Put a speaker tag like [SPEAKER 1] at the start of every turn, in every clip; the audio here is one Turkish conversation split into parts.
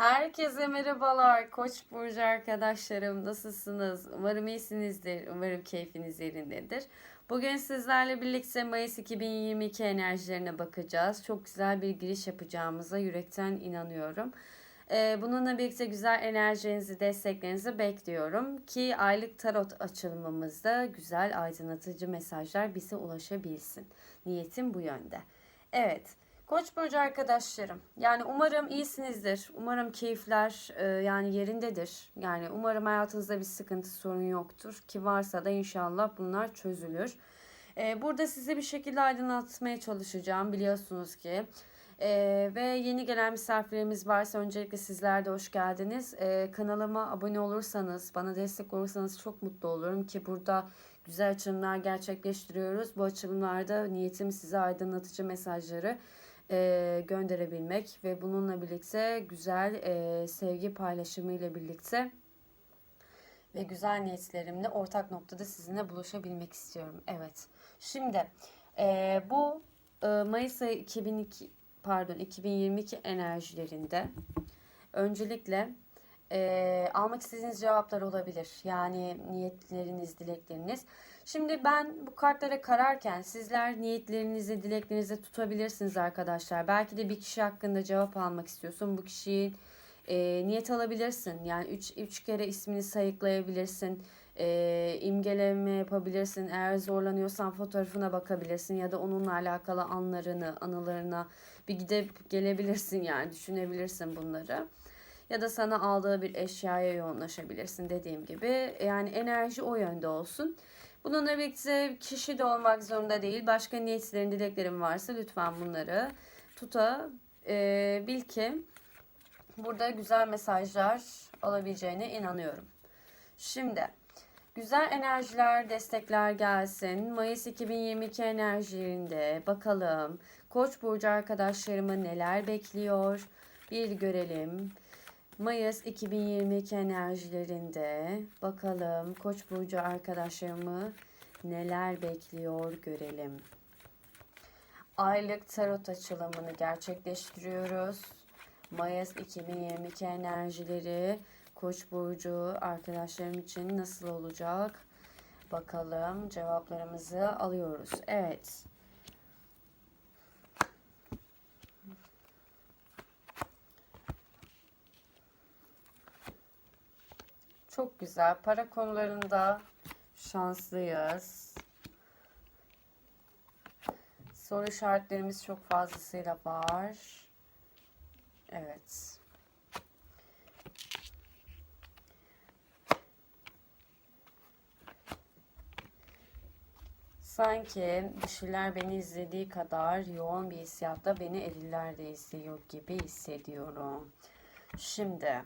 [SPEAKER 1] Herkese merhabalar Koç burcu arkadaşlarım nasılsınız? Umarım iyisinizdir. Umarım keyfiniz yerindedir. Bugün sizlerle birlikte Mayıs 2022 enerjilerine bakacağız. Çok güzel bir giriş yapacağımıza yürekten inanıyorum. Ee, Bununla birlikte güzel enerjinizi, desteklerinizi bekliyorum ki aylık tarot açılımımızda güzel aydınlatıcı mesajlar bize ulaşabilsin. Niyetim bu yönde. Evet. Koç burcu arkadaşlarım. Yani umarım iyisinizdir. Umarım keyifler e, yani yerindedir. Yani umarım hayatınızda bir sıkıntı sorun yoktur ki varsa da inşallah bunlar çözülür. E, burada size bir şekilde aydınlatmaya çalışacağım biliyorsunuz ki. E, ve yeni gelen misafirlerimiz varsa öncelikle sizler de hoş geldiniz. E, kanalıma abone olursanız, bana destek olursanız çok mutlu olurum ki burada güzel açılımlar gerçekleştiriyoruz. Bu açılımlarda niyetim size aydınlatıcı mesajları e, gönderebilmek ve bununla birlikte güzel e, sevgi paylaşımı ile birlikte ve güzel niyetlerimle ortak noktada sizinle buluşabilmek istiyorum. Evet. Şimdi e, bu e, Mayıs ayı 2002 pardon 2022 enerjilerinde öncelikle e, almak istediğiniz cevaplar olabilir. Yani niyetleriniz, dilekleriniz. Şimdi ben bu kartlara kararken sizler niyetlerinizi, dileklerinizi tutabilirsiniz arkadaşlar. Belki de bir kişi hakkında cevap almak istiyorsun. Bu kişiyi e, niyet alabilirsin. Yani üç, üç kere ismini sayıklayabilirsin. E, imgeleme yapabilirsin. Eğer zorlanıyorsan fotoğrafına bakabilirsin. Ya da onunla alakalı anlarını, anılarına bir gidip gelebilirsin yani düşünebilirsin bunları ya da sana aldığı bir eşyaya yoğunlaşabilirsin dediğim gibi. Yani enerji o yönde olsun. Bununla birlikte kişi de olmak zorunda değil. Başka niyetlerin, dileklerin varsa lütfen bunları tuta e, bil ki burada güzel mesajlar alabileceğine inanıyorum. Şimdi güzel enerjiler, destekler gelsin. Mayıs 2022 enerjilerinde bakalım Koç burcu arkadaşlarımı neler bekliyor? Bir görelim. Mayıs 2022 enerjilerinde bakalım Koç burcu arkadaşlarımı neler bekliyor görelim. Aylık tarot açılımını gerçekleştiriyoruz. Mayıs 2022 enerjileri Koç burcu arkadaşlarım için nasıl olacak? Bakalım cevaplarımızı alıyoruz. Evet. Çok güzel. Para konularında şanslıyız. Soru işaretlerimiz çok fazlasıyla var. Evet. Sanki dişiler beni izlediği kadar yoğun bir hissiyatta beni eriller de izliyor gibi hissediyorum. Şimdi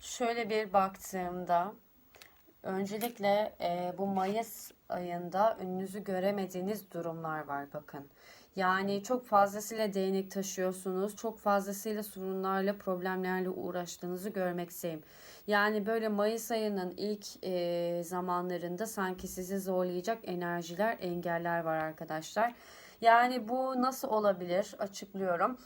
[SPEAKER 1] şöyle bir baktığımda öncelikle e, bu Mayıs ayında önünüzü göremediğiniz durumlar var bakın. Yani çok fazlasıyla değnek taşıyorsunuz. Çok fazlasıyla sorunlarla, problemlerle uğraştığınızı görmekteyim. Yani böyle Mayıs ayının ilk e, zamanlarında sanki sizi zorlayacak enerjiler, engeller var arkadaşlar. Yani bu nasıl olabilir? Açıklıyorum.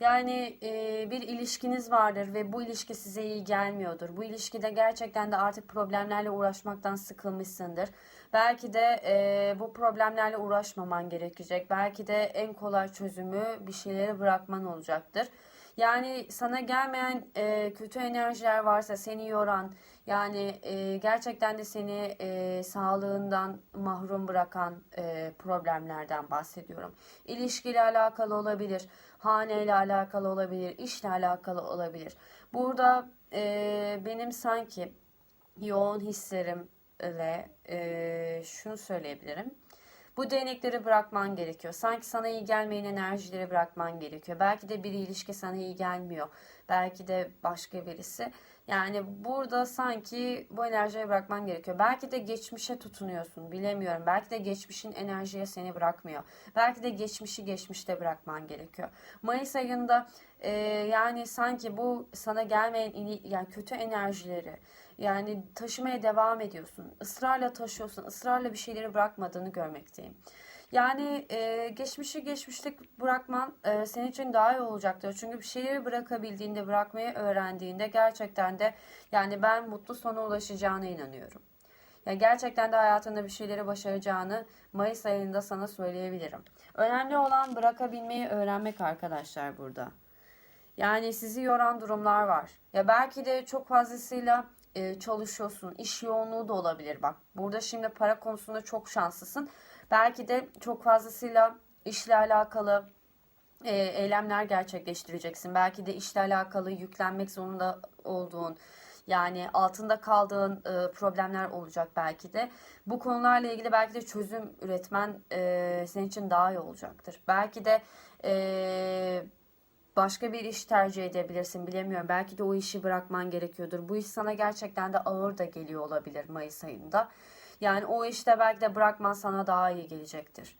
[SPEAKER 1] Yani e, bir ilişkiniz vardır ve bu ilişki size iyi gelmiyordur. Bu ilişkide gerçekten de artık problemlerle uğraşmaktan sıkılmışsındır. Belki de e, bu problemlerle uğraşmaman gerekecek. Belki de en kolay çözümü bir şeyleri bırakman olacaktır. Yani sana gelmeyen e, kötü enerjiler varsa seni yoran yani e, gerçekten de seni e, sağlığından mahrum bırakan e, problemlerden bahsediyorum. İlişkiyle alakalı olabilir, haneyle alakalı olabilir, işle alakalı olabilir. Burada e, benim sanki yoğun hislerimle e, şunu söyleyebilirim. Bu değnekleri bırakman gerekiyor. Sanki sana iyi gelmeyen enerjileri bırakman gerekiyor. Belki de bir ilişki sana iyi gelmiyor. Belki de başka birisi. Yani burada sanki bu enerjiyi bırakman gerekiyor. Belki de geçmişe tutunuyorsun. Bilemiyorum. Belki de geçmişin enerjiye seni bırakmıyor. Belki de geçmişi geçmişte bırakman gerekiyor. Mayıs ayında e, yani sanki bu sana gelmeyen yani kötü enerjileri yani taşımaya devam ediyorsun. Israrla taşıyorsun. ısrarla bir şeyleri bırakmadığını görmekteyim. Yani e, geçmişi geçmişlik bırakman e, senin için daha iyi olacaktır. Çünkü bir şeyleri bırakabildiğinde, bırakmayı öğrendiğinde gerçekten de yani ben mutlu sona ulaşacağına inanıyorum. Ya gerçekten de hayatında bir şeyleri başaracağını Mayıs ayında sana söyleyebilirim. Önemli olan bırakabilmeyi öğrenmek arkadaşlar burada. Yani sizi yoran durumlar var. Ya belki de çok fazlasıyla e, çalışıyorsun. İş yoğunluğu da olabilir bak. Burada şimdi para konusunda çok şanslısın. Belki de çok fazlasıyla işle alakalı e, eylemler gerçekleştireceksin. Belki de işle alakalı yüklenmek zorunda olduğun yani altında kaldığın e, problemler olacak belki de. Bu konularla ilgili belki de çözüm üretmen e, senin için daha iyi olacaktır. Belki de e, başka bir iş tercih edebilirsin bilemiyorum. Belki de o işi bırakman gerekiyordur. Bu iş sana gerçekten de ağır da geliyor olabilir Mayıs ayında. Yani o işte belki de bırakman sana daha iyi gelecektir.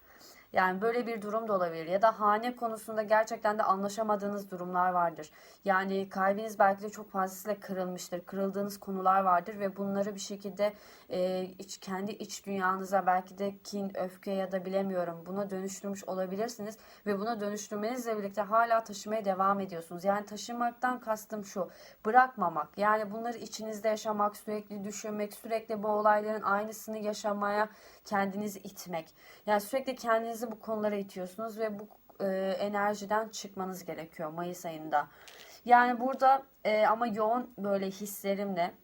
[SPEAKER 1] Yani böyle bir durum da olabilir. Ya da hane konusunda gerçekten de anlaşamadığınız durumlar vardır. Yani kalbiniz belki de çok fazlasıyla kırılmıştır. Kırıldığınız konular vardır ve bunları bir şekilde e, iç, kendi iç dünyanıza belki de kin, öfke ya da bilemiyorum buna dönüştürmüş olabilirsiniz. Ve buna dönüştürmenizle birlikte hala taşımaya devam ediyorsunuz. Yani taşımaktan kastım şu. Bırakmamak. Yani bunları içinizde yaşamak, sürekli düşünmek, sürekli bu olayların aynısını yaşamaya kendinizi itmek. Yani sürekli kendinizi bu konulara itiyorsunuz ve bu e, enerjiden çıkmanız gerekiyor Mayıs ayında. Yani burada e, ama yoğun böyle hislerimle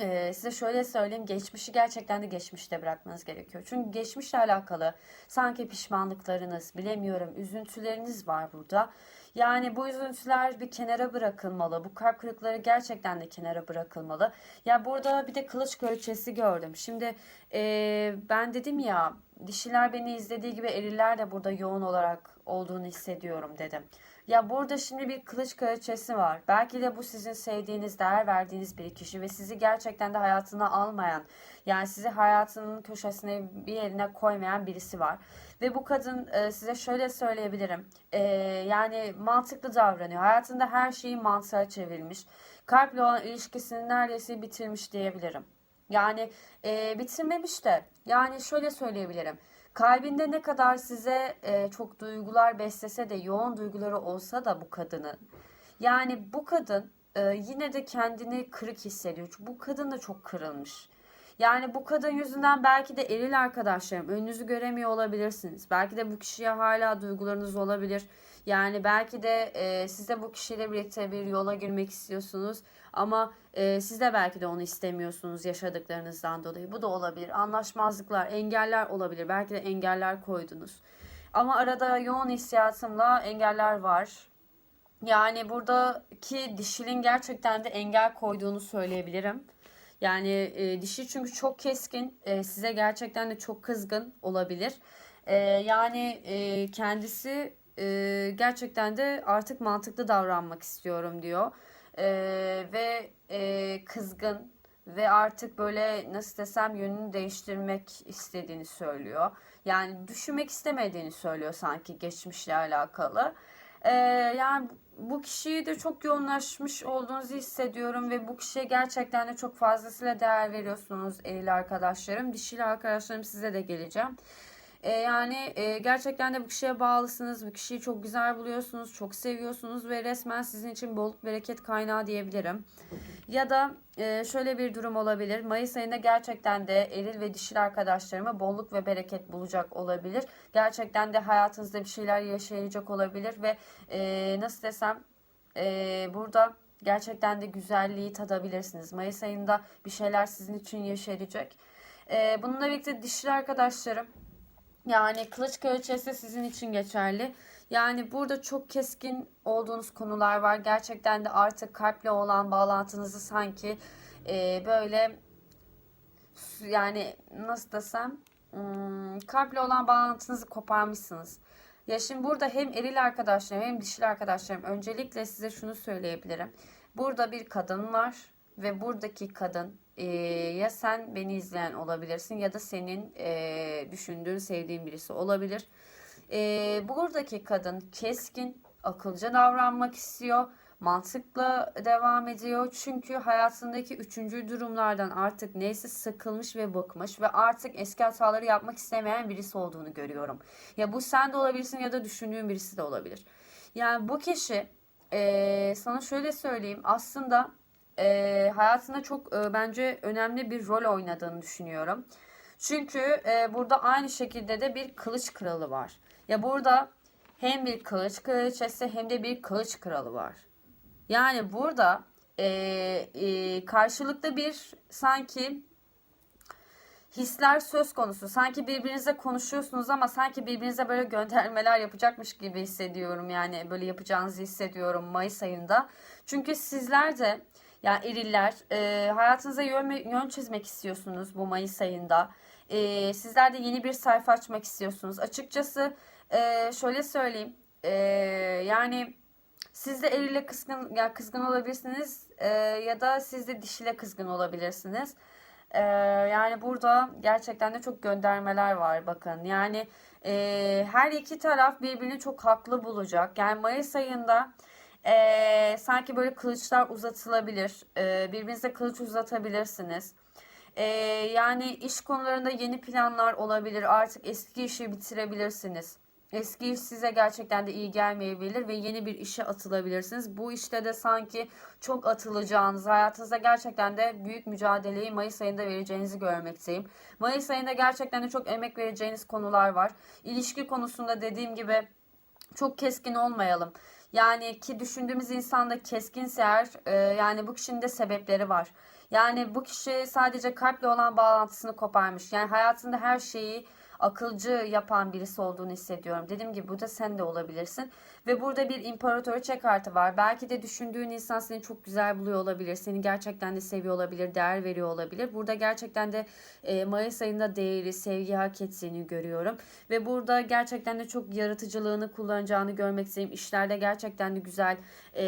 [SPEAKER 1] ee, size şöyle söyleyeyim geçmişi gerçekten de geçmişte bırakmanız gerekiyor. Çünkü geçmişle alakalı sanki pişmanlıklarınız, bilemiyorum üzüntüleriniz var burada. Yani bu üzüntüler bir kenara bırakılmalı. Bu kalp kırıkları gerçekten de kenara bırakılmalı. Ya burada bir de kılıç kraliçesi gördüm. Şimdi e, ben dedim ya dişiler beni izlediği gibi eriller de burada yoğun olarak olduğunu hissediyorum dedim. Ya burada şimdi bir kılıç kraliçesi var. Belki de bu sizin sevdiğiniz, değer verdiğiniz bir kişi ve sizi gerçekten de hayatına almayan, yani sizi hayatının köşesine bir yerine koymayan birisi var. Ve bu kadın e, size şöyle söyleyebilirim. E, yani mantıklı davranıyor. Hayatında her şeyi mantığa çevirmiş. Kalple olan ilişkisini neredeyse bitirmiş diyebilirim. Yani e, bitirmemiş de yani şöyle söyleyebilirim. Kalbinde ne kadar size e, çok duygular beslese de yoğun duyguları olsa da bu kadının yani bu kadın e, yine de kendini kırık hissediyor. Çünkü bu kadın da çok kırılmış. Yani bu kadın yüzünden belki de eril arkadaşlarım önünüzü göremiyor olabilirsiniz. Belki de bu kişiye hala duygularınız olabilir. Yani belki de e, siz de bu kişiyle birlikte bir yola girmek istiyorsunuz. Ama e, siz de belki de onu istemiyorsunuz yaşadıklarınızdan dolayı. Bu da olabilir. Anlaşmazlıklar, engeller olabilir. Belki de engeller koydunuz. Ama arada yoğun hissiyatımla engeller var. Yani buradaki dişilin gerçekten de engel koyduğunu söyleyebilirim. Yani e, dişi çünkü çok keskin, e, size gerçekten de çok kızgın olabilir. E, yani e, kendisi e, gerçekten de artık mantıklı davranmak istiyorum diyor. E, ve e, kızgın ve artık böyle nasıl desem yönünü değiştirmek istediğini söylüyor. Yani düşünmek istemediğini söylüyor sanki geçmişle alakalı. Ee, yani bu kişiyi de çok yoğunlaşmış olduğunuzu hissediyorum ve bu kişiye gerçekten de çok fazlasıyla değer veriyorsunuz eril arkadaşlarım. Dişili arkadaşlarım size de geleceğim. E, yani e, gerçekten de bu kişiye bağlısınız. Bu kişiyi çok güzel buluyorsunuz. Çok seviyorsunuz ve resmen sizin için bolluk bereket kaynağı diyebilirim. Ya da e, şöyle bir durum olabilir. Mayıs ayında gerçekten de eril ve dişil arkadaşlarıma bolluk ve bereket bulacak olabilir. Gerçekten de hayatınızda bir şeyler yaşayacak olabilir ve e, nasıl desem e, burada gerçekten de güzelliği tadabilirsiniz. Mayıs ayında bir şeyler sizin için yaşayacak. E, bununla birlikte dişil arkadaşlarım yani kılıç kraliçesi sizin için geçerli. Yani burada çok keskin olduğunuz konular var. Gerçekten de artık kalple olan bağlantınızı sanki e, böyle yani nasıl desem hmm, kalple olan bağlantınızı koparmışsınız. Ya şimdi burada hem eril arkadaşlarım hem dişil arkadaşlarım öncelikle size şunu söyleyebilirim. Burada bir kadın var ve buradaki kadın e, ya sen beni izleyen olabilirsin ya da senin e, düşündüğün, sevdiğin birisi olabilir. E, buradaki kadın keskin, akılcı davranmak istiyor. mantıkla devam ediyor. Çünkü hayatındaki üçüncü durumlardan artık neyse sıkılmış ve bıkmış ve artık eski hataları yapmak istemeyen birisi olduğunu görüyorum. Ya bu sen de olabilirsin ya da düşündüğün birisi de olabilir. Yani bu kişi e, sana şöyle söyleyeyim aslında e, hayatında çok e, bence önemli bir rol oynadığını düşünüyorum. Çünkü e, burada aynı şekilde de bir kılıç kralı var. Ya burada hem bir kılıç kraliçesi hem de bir kılıç kralı var. Yani burada e, e, karşılıklı bir sanki hisler söz konusu. Sanki birbirinize konuşuyorsunuz ama sanki birbirinize böyle göndermeler yapacakmış gibi hissediyorum. Yani böyle yapacağınızı hissediyorum Mayıs ayında. Çünkü sizler de yani eriller e, hayatınıza yön, yön çizmek istiyorsunuz bu Mayıs ayında. E, sizler de yeni bir sayfa açmak istiyorsunuz. Açıkçası e, şöyle söyleyeyim. E, yani siz de eriyle kızgın, ya kızgın olabilirsiniz e, ya da siz de dişiyle kızgın olabilirsiniz. E, yani burada gerçekten de çok göndermeler var bakın. Yani e, her iki taraf birbirini çok haklı bulacak. Yani Mayıs ayında e, sanki böyle kılıçlar uzatılabilir. E, birbirinize kılıç uzatabilirsiniz. E, yani iş konularında yeni planlar olabilir. Artık eski işi bitirebilirsiniz. Eski iş size gerçekten de iyi gelmeyebilir ve yeni bir işe atılabilirsiniz. Bu işte de sanki çok atılacağınız, hayatınızda gerçekten de büyük mücadeleyi Mayıs ayında vereceğinizi görmekteyim. Mayıs ayında gerçekten de çok emek vereceğiniz konular var. İlişki konusunda dediğim gibi çok keskin olmayalım. Yani ki düşündüğümüz insan da keskinse eğer e, yani bu kişinin de sebepleri var. Yani bu kişi sadece kalple olan bağlantısını koparmış. Yani hayatında her şeyi akılcı yapan birisi olduğunu hissediyorum. Dediğim gibi bu da sen de olabilirsin. Ve burada bir imparatoriçe kartı var. Belki de düşündüğün insan seni çok güzel buluyor olabilir. Seni gerçekten de seviyor olabilir, değer veriyor olabilir. Burada gerçekten de e, Mayıs ayında değeri, sevgi hak ettiğini görüyorum. Ve burada gerçekten de çok yaratıcılığını kullanacağını görmekteyim. İşlerde gerçekten de güzel e,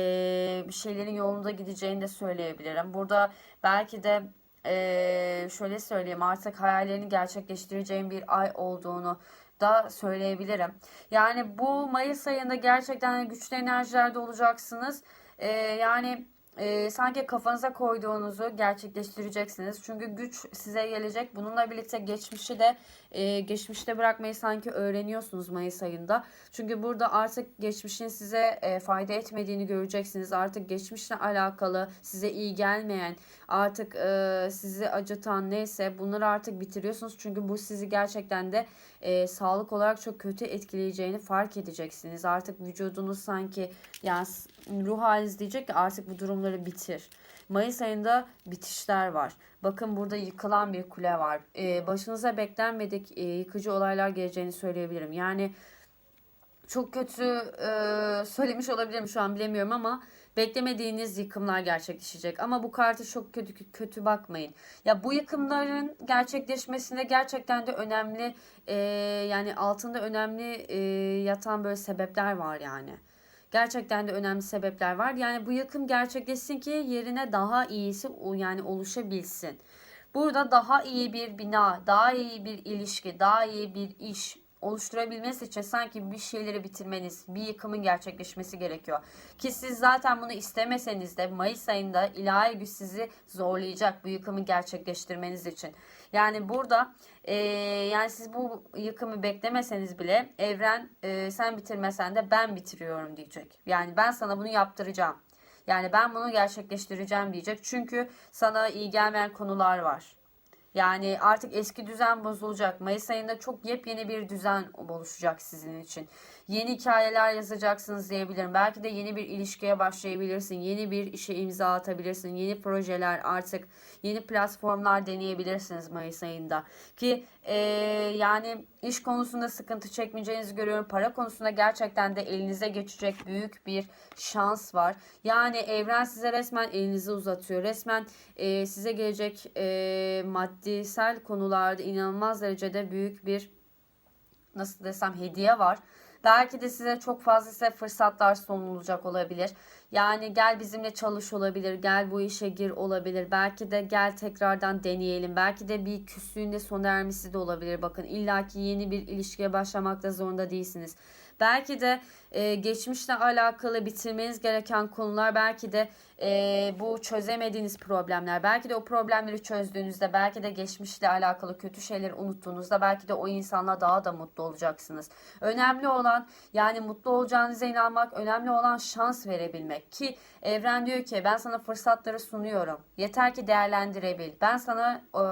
[SPEAKER 1] şeylerin yolunda gideceğini de söyleyebilirim. Burada belki de ee, şöyle söyleyeyim artık hayallerini gerçekleştireceğim bir ay olduğunu da söyleyebilirim. Yani bu Mayıs ayında gerçekten güçlü enerjilerde olacaksınız. Ee, yani e, sanki kafanıza koyduğunuzu gerçekleştireceksiniz. Çünkü güç size gelecek. Bununla birlikte geçmişi de e, geçmişte bırakmayı sanki öğreniyorsunuz Mayıs ayında. Çünkü burada artık geçmişin size e, fayda etmediğini göreceksiniz. Artık geçmişle alakalı size iyi gelmeyen, artık e, sizi acıtan neyse bunları artık bitiriyorsunuz. Çünkü bu sizi gerçekten de e, sağlık olarak çok kötü etkileyeceğini fark edeceksiniz. Artık vücudunuz sanki yani ruh haliniz diyecek ki artık bu durumları bitir. Mayıs ayında bitişler var. Bakın burada yıkılan bir kule var. Ee, başınıza beklenmedik e, yıkıcı olaylar geleceğini söyleyebilirim. Yani çok kötü e, söylemiş olabilirim şu an bilemiyorum ama beklemediğiniz yıkımlar gerçekleşecek. Ama bu kartı çok kötü kötü bakmayın. Ya bu yıkımların gerçekleşmesinde gerçekten de önemli e, yani altında önemli e, yatan böyle sebepler var yani. Gerçekten de önemli sebepler var. Yani bu yakım gerçekleşsin ki yerine daha iyisi yani oluşabilsin. Burada daha iyi bir bina, daha iyi bir ilişki, daha iyi bir iş, oluşturabilmesi için sanki bir şeyleri bitirmeniz, bir yıkımın gerçekleşmesi gerekiyor. Ki siz zaten bunu istemeseniz de Mayıs ayında ilahi güç sizi zorlayacak bu yıkımı gerçekleştirmeniz için. Yani burada e, yani siz bu yıkımı beklemeseniz bile evren e, sen bitirmesen de ben bitiriyorum diyecek. Yani ben sana bunu yaptıracağım. Yani ben bunu gerçekleştireceğim diyecek. Çünkü sana iyi gelmeyen konular var. Yani artık eski düzen bozulacak. Mayıs ayında çok yepyeni bir düzen oluşacak sizin için. Yeni hikayeler yazacaksınız diyebilirim. Belki de yeni bir ilişkiye başlayabilirsin. Yeni bir işe imza atabilirsin. Yeni projeler artık yeni platformlar deneyebilirsiniz Mayıs ayında. Ki e, yani iş konusunda sıkıntı çekmeyeceğinizi görüyorum. Para konusunda gerçekten de elinize geçecek büyük bir şans var. Yani evren size resmen elinizi uzatıyor. Resmen e, size gelecek e, maddisel konularda inanılmaz derecede büyük bir nasıl desem hediye var. Belki de size çok fazla size fırsatlar sunulacak olabilir. Yani gel bizimle çalış olabilir, gel bu işe gir olabilir. Belki de gel tekrardan deneyelim. Belki de bir küslüğünde sona ermesi de olabilir. Bakın illaki yeni bir ilişkiye başlamakta zorunda değilsiniz. Belki de e, geçmişle alakalı bitirmeniz gereken konular belki de e, bu çözemediğiniz problemler. Belki de o problemleri çözdüğünüzde belki de geçmişle alakalı kötü şeyleri unuttuğunuzda belki de o insanla daha da mutlu olacaksınız. Önemli olan yani mutlu olacağınıza inanmak, önemli olan şans verebilmek ki evren diyor ki ben sana fırsatları sunuyorum. Yeter ki değerlendirebil. Ben sana e,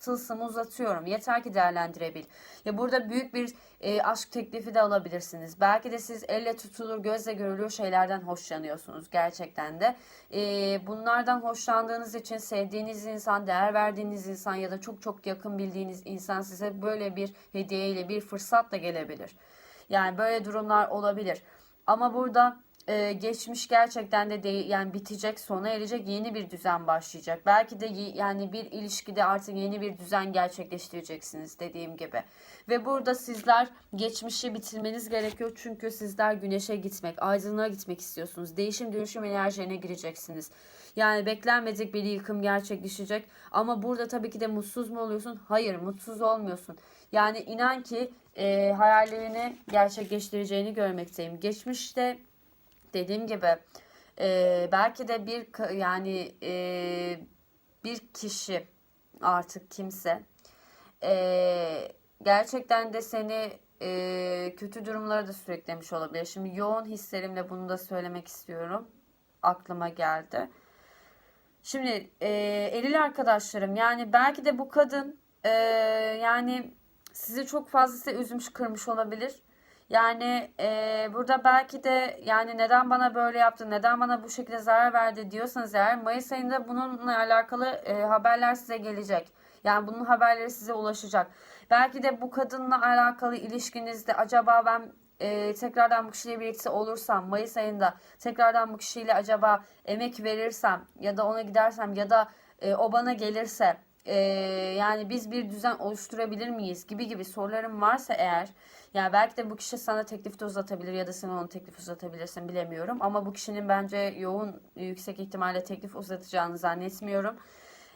[SPEAKER 1] tılsımı uzatıyorum. Yeter ki değerlendirebil. Ya burada büyük bir e, aşk teklifi de alabilirsiniz. Belki de siz elle tutulur, gözle görülür şeylerden hoşlanıyorsunuz gerçekten de. E, bunlardan hoşlandığınız için sevdiğiniz insan, değer verdiğiniz insan ya da çok çok yakın bildiğiniz insan size böyle bir hediyeyle, bir fırsatla gelebilir. Yani böyle durumlar olabilir. Ama burada e, geçmiş gerçekten de değil yani bitecek sona erecek yeni bir düzen başlayacak. Belki de yani bir ilişkide artık yeni bir düzen gerçekleştireceksiniz dediğim gibi. Ve burada sizler geçmişi bitirmeniz gerekiyor çünkü sizler güneşe gitmek, aydınlığa gitmek istiyorsunuz. Değişim dönüşüm enerjilerine gireceksiniz. Yani beklenmedik bir yıkım gerçekleşecek. Ama burada tabii ki de mutsuz mu oluyorsun? Hayır, mutsuz olmuyorsun. Yani inan ki e, hayallerini gerçekleştireceğini görmekteyim. Geçmişte dediğim gibi e, belki de bir yani e, bir kişi artık kimse e, gerçekten de seni e, kötü durumlara da sürüklemiş olabilir. Şimdi yoğun hislerimle bunu da söylemek istiyorum. Aklıma geldi. Şimdi e, eril arkadaşlarım yani belki de bu kadın e, yani sizi çok fazla size üzmüş kırmış olabilir. Yani e, burada belki de yani neden bana böyle yaptı, neden bana bu şekilde zarar verdi diyorsanız eğer Mayıs ayında bununla alakalı e, haberler size gelecek. Yani bunun haberleri size ulaşacak. Belki de bu kadınla alakalı ilişkinizde acaba ben e, tekrardan bu kişiyle birlikte olursam Mayıs ayında tekrardan bu kişiyle acaba emek verirsem ya da ona gidersem ya da e, o bana gelirse e, yani biz bir düzen oluşturabilir miyiz gibi gibi sorularım varsa eğer yani belki de bu kişi sana teklif de uzatabilir ya da sen ona teklif uzatabilirsin bilemiyorum. Ama bu kişinin bence yoğun yüksek ihtimalle teklif uzatacağını zannetmiyorum.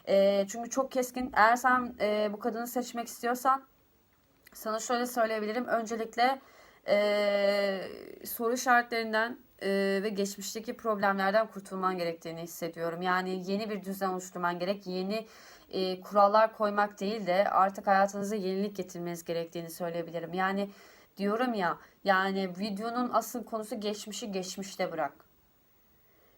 [SPEAKER 1] E, çünkü çok keskin. Eğer sen e, bu kadını seçmek istiyorsan sana şöyle söyleyebilirim. Öncelikle e, soru işaretlerinden e, ve geçmişteki problemlerden kurtulman gerektiğini hissediyorum. Yani yeni bir düzen oluşturman gerek. Yeni e, kurallar koymak değil de artık hayatınıza yenilik getirmeniz gerektiğini söyleyebilirim. Yani diyorum ya yani videonun asıl konusu geçmişi geçmişte bırak.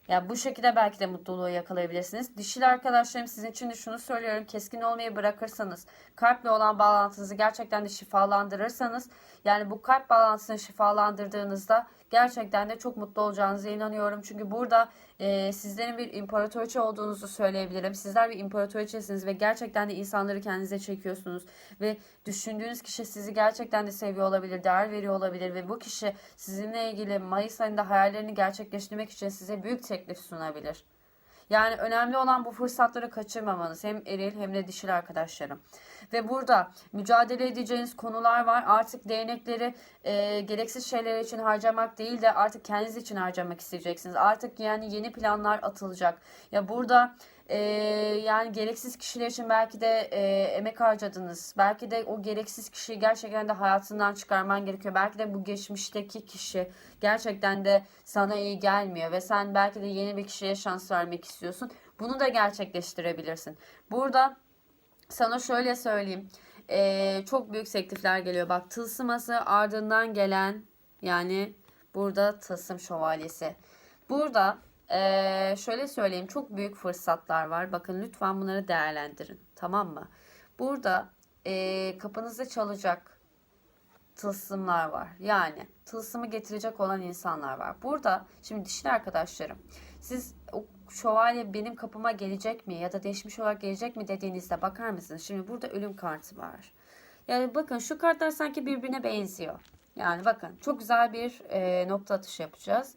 [SPEAKER 1] Ya bu şekilde belki de mutluluğu yakalayabilirsiniz. Dişil arkadaşlarım sizin için de şunu söylüyorum. Keskin olmayı bırakırsanız, kalple olan bağlantınızı gerçekten de şifalandırırsanız, yani bu kalp bağlantısını şifalandırdığınızda gerçekten de çok mutlu olacağınıza inanıyorum. Çünkü burada e, sizlerin bir imparatoriçe olduğunuzu söyleyebilirim. Sizler bir imparatoriçesiniz ve gerçekten de insanları kendinize çekiyorsunuz. Ve düşündüğünüz kişi sizi gerçekten de seviyor olabilir, değer veriyor olabilir. Ve bu kişi sizinle ilgili Mayıs ayında hayallerini gerçekleştirmek için size büyük teklif sunabilir. Yani önemli olan bu fırsatları kaçırmamanız. Hem eril hem de dişil arkadaşlarım. Ve burada mücadele edeceğiniz konular var. Artık değnekleri e, gereksiz şeyler için harcamak değil de artık kendiniz için harcamak isteyeceksiniz. Artık yani yeni planlar atılacak. Ya burada e, yani gereksiz kişiler için belki de e, emek harcadınız. Belki de o gereksiz kişiyi gerçekten de hayatından çıkarman gerekiyor. Belki de bu geçmişteki kişi gerçekten de sana iyi gelmiyor ve sen belki de yeni bir kişiye şans vermek istiyorsun. Bunu da gerçekleştirebilirsin. Burada sana şöyle söyleyeyim. Ee, çok büyük teklifler geliyor. Bak tılsıması ardından gelen yani burada tılsım şövalyesi. Burada ee, şöyle söyleyeyim çok büyük fırsatlar var. Bakın lütfen bunları değerlendirin. Tamam mı? Burada ee, kapınızda çalacak tılsımlar var. Yani tılsımı getirecek olan insanlar var. Burada şimdi dişli arkadaşlarım siz o şövalye benim kapıma gelecek mi ya da değişmiş olarak gelecek mi dediğinizde bakar mısınız? Şimdi burada ölüm kartı var. Yani bakın şu kartlar sanki birbirine benziyor. Yani bakın çok güzel bir e, nokta atışı yapacağız.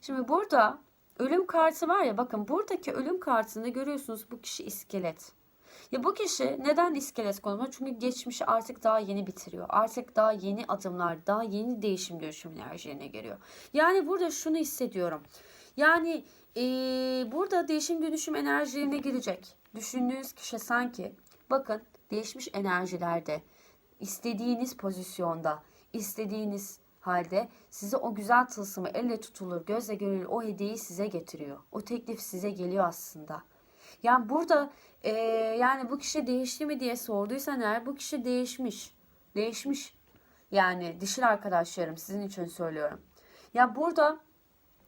[SPEAKER 1] Şimdi burada ölüm kartı var ya bakın buradaki ölüm kartını görüyorsunuz bu kişi iskelet. Ya bu kişi neden iskelet konumunda? Çünkü geçmişi artık daha yeni bitiriyor. Artık daha yeni adımlar, daha yeni değişim dönüşüm enerjilerine geliyor. Yani burada şunu hissediyorum. Yani ee, burada değişim dönüşüm enerjilerine girecek. Düşündüğünüz kişi sanki bakın değişmiş enerjilerde istediğiniz pozisyonda, istediğiniz halde size o güzel tılsımı elle tutulur, gözle görülür o hediyeyi size getiriyor. O teklif size geliyor aslında. Yani burada e, yani bu kişi değişti mi diye sorduysan eğer bu kişi değişmiş. Değişmiş. Yani dişil arkadaşlarım sizin için söylüyorum. Ya burada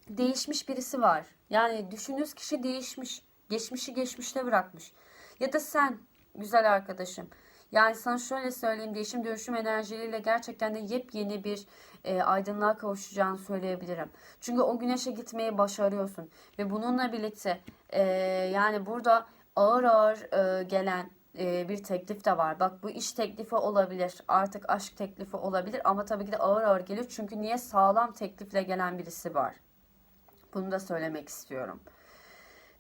[SPEAKER 1] değişmiş birisi var. Yani düşündüğünüz kişi değişmiş. Geçmişi geçmişte bırakmış. Ya da sen güzel arkadaşım. Yani sana şöyle söyleyeyim değişim dönüşüm enerjileriyle gerçekten de yepyeni bir e, aydınlığa kavuşacağını söyleyebilirim. Çünkü o güneşe gitmeyi başarıyorsun. Ve bununla birlikte e, yani burada ağır ağır e, gelen e, bir teklif de var. Bak bu iş teklifi olabilir. Artık aşk teklifi olabilir. Ama tabii ki de ağır ağır geliyor. Çünkü niye sağlam teklifle gelen birisi var. Bunu da söylemek istiyorum.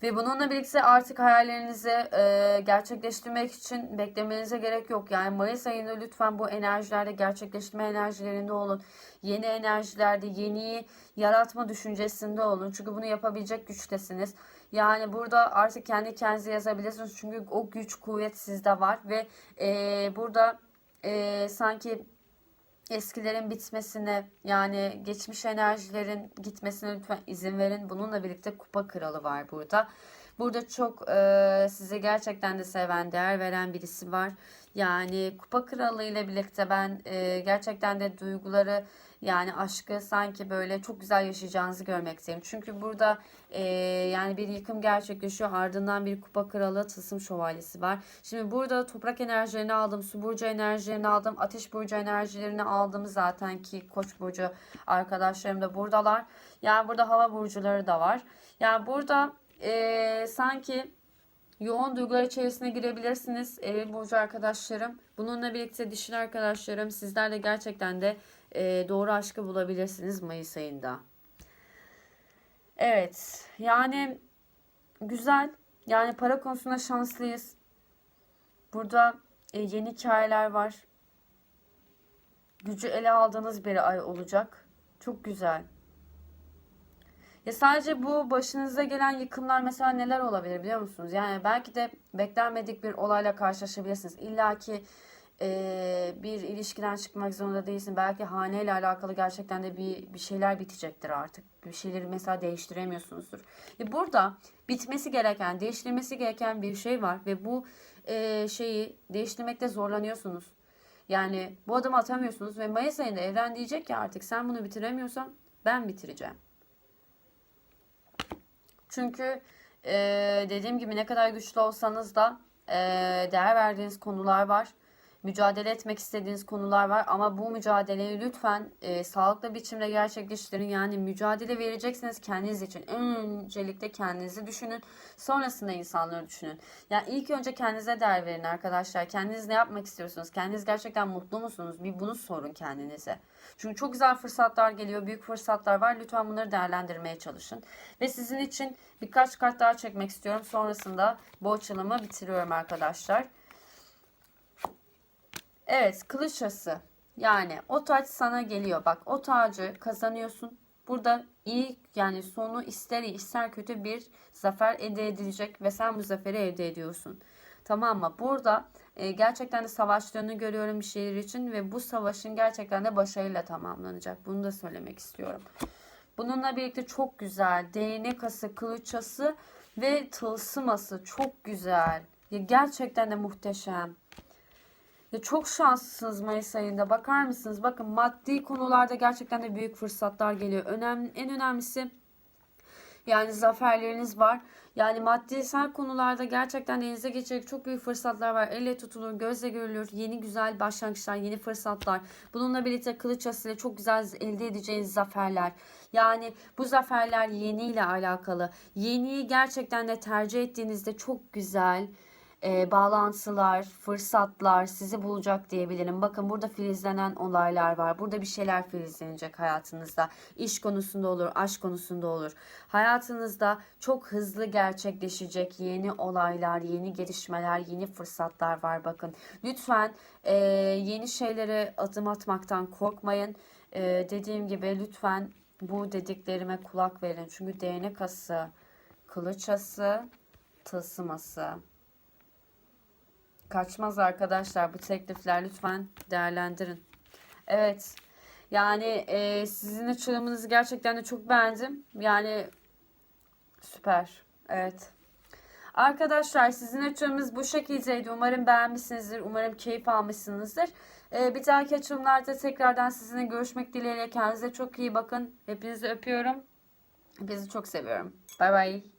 [SPEAKER 1] Ve bununla birlikte artık hayallerinizi e, gerçekleştirmek için beklemenize gerek yok. Yani Mayıs ayında lütfen bu enerjilerde gerçekleştirme enerjilerinde olun. Yeni enerjilerde yeniyi yaratma düşüncesinde olun. Çünkü bunu yapabilecek güçtesiniz. Yani burada artık kendi kendinize yazabilirsiniz. Çünkü o güç kuvvet sizde var. Ve e, burada e, sanki eskilerin bitmesine yani geçmiş enerjilerin gitmesine lütfen izin verin. Bununla birlikte kupa kralı var burada. Burada çok e, size gerçekten de seven, değer veren birisi var. Yani kupa kralı ile birlikte ben e, gerçekten de duyguları yani aşkı sanki böyle çok güzel yaşayacağınızı görmekteyim. Çünkü burada e, yani bir yıkım gerçekleşiyor. Ardından bir kupa kralı tılsım şövalyesi var. Şimdi burada toprak enerjilerini aldım. Su burcu enerjilerini aldım. Ateş burcu enerjilerini aldım. Zaten ki koç burcu arkadaşlarım da buradalar. Yani burada hava burcuları da var. Yani burada e, sanki yoğun duygular içerisine girebilirsiniz. Evi burcu arkadaşlarım. Bununla birlikte dişil arkadaşlarım sizlerle gerçekten de e, doğru aşkı bulabilirsiniz Mayıs ayında. Evet yani güzel. Yani para konusunda şanslıyız. Burada e, yeni hikayeler var. Gücü ele aldığınız bir ay olacak. Çok güzel. Ya sadece bu başınıza gelen yıkımlar mesela neler olabilir biliyor musunuz? Yani belki de beklenmedik bir olayla karşılaşabilirsiniz. İlla ki e, bir ilişkiden çıkmak zorunda değilsin. Belki haneyle alakalı gerçekten de bir, bir şeyler bitecektir artık. Bir şeyleri mesela değiştiremiyorsunuzdur. E burada bitmesi gereken, değiştirmesi gereken bir şey var ve bu e, şeyi değiştirmekte zorlanıyorsunuz. Yani bu adımı atamıyorsunuz ve Mayıs ayında evren diyecek ki artık sen bunu bitiremiyorsan ben bitireceğim. Çünkü e, dediğim gibi ne kadar güçlü olsanız da e, değer verdiğiniz konular var. Mücadele etmek istediğiniz konular var ama bu mücadeleyi lütfen e, sağlıklı biçimde gerçekleştirin. Yani mücadele vereceksiniz kendiniz için. Öncelikle kendinizi düşünün. Sonrasında insanları düşünün. Yani ilk önce kendinize değer verin arkadaşlar. Kendiniz ne yapmak istiyorsunuz? Kendiniz gerçekten mutlu musunuz? Bir bunu sorun kendinize. Çünkü çok güzel fırsatlar geliyor. Büyük fırsatlar var. Lütfen bunları değerlendirmeye çalışın. Ve sizin için birkaç kart daha çekmek istiyorum. Sonrasında bu açılımı bitiriyorum arkadaşlar. Evet kılıç ası. Yani o taç sana geliyor. Bak o tacı kazanıyorsun. Burada iyi yani sonu ister iyi ister kötü bir zafer elde edilecek ve sen bu zaferi elde ediyorsun. Tamam mı? Burada e, gerçekten de savaştığını görüyorum bir şehir için ve bu savaşın gerçekten de başarıyla tamamlanacak. Bunu da söylemek istiyorum. Bununla birlikte çok güzel değnek ası, kılıç ve tılsım ası çok güzel. Ya gerçekten de muhteşem. Ya çok şanslısınız Mayıs ayında. Bakar mısınız? Bakın maddi konularda gerçekten de büyük fırsatlar geliyor. Önemli, en önemlisi yani zaferleriniz var. Yani maddisel konularda gerçekten elinize geçecek çok büyük fırsatlar var. Elle tutulur, gözle görülür. Yeni güzel başlangıçlar, yeni fırsatlar. Bununla birlikte kılıç asıyla çok güzel elde edeceğiniz zaferler. Yani bu zaferler yeniyle alakalı. Yeniyi gerçekten de tercih ettiğinizde çok güzel e, bağlantılar, fırsatlar sizi bulacak diyebilirim. Bakın burada filizlenen olaylar var. Burada bir şeyler filizlenecek hayatınızda. İş konusunda olur, aşk konusunda olur. Hayatınızda çok hızlı gerçekleşecek yeni olaylar, yeni gelişmeler, yeni fırsatlar var. Bakın lütfen e, yeni şeylere adım atmaktan korkmayın. E, dediğim gibi lütfen bu dediklerime kulak verin. Çünkü değnek ası, kılıç ası, tılsıması. Kaçmaz arkadaşlar bu teklifler lütfen değerlendirin. Evet. Yani e, sizin açılımınızı gerçekten de çok beğendim. Yani süper. Evet. Arkadaşlar sizin açılımınız bu şekildeydi. Umarım beğenmişsinizdir. Umarım keyif almışsınızdır. Ee, bir dahaki açılımlarda tekrardan sizinle görüşmek dileğiyle. Kendinize çok iyi bakın. Hepinizi öpüyorum. Hepinizi çok seviyorum. Bay bay.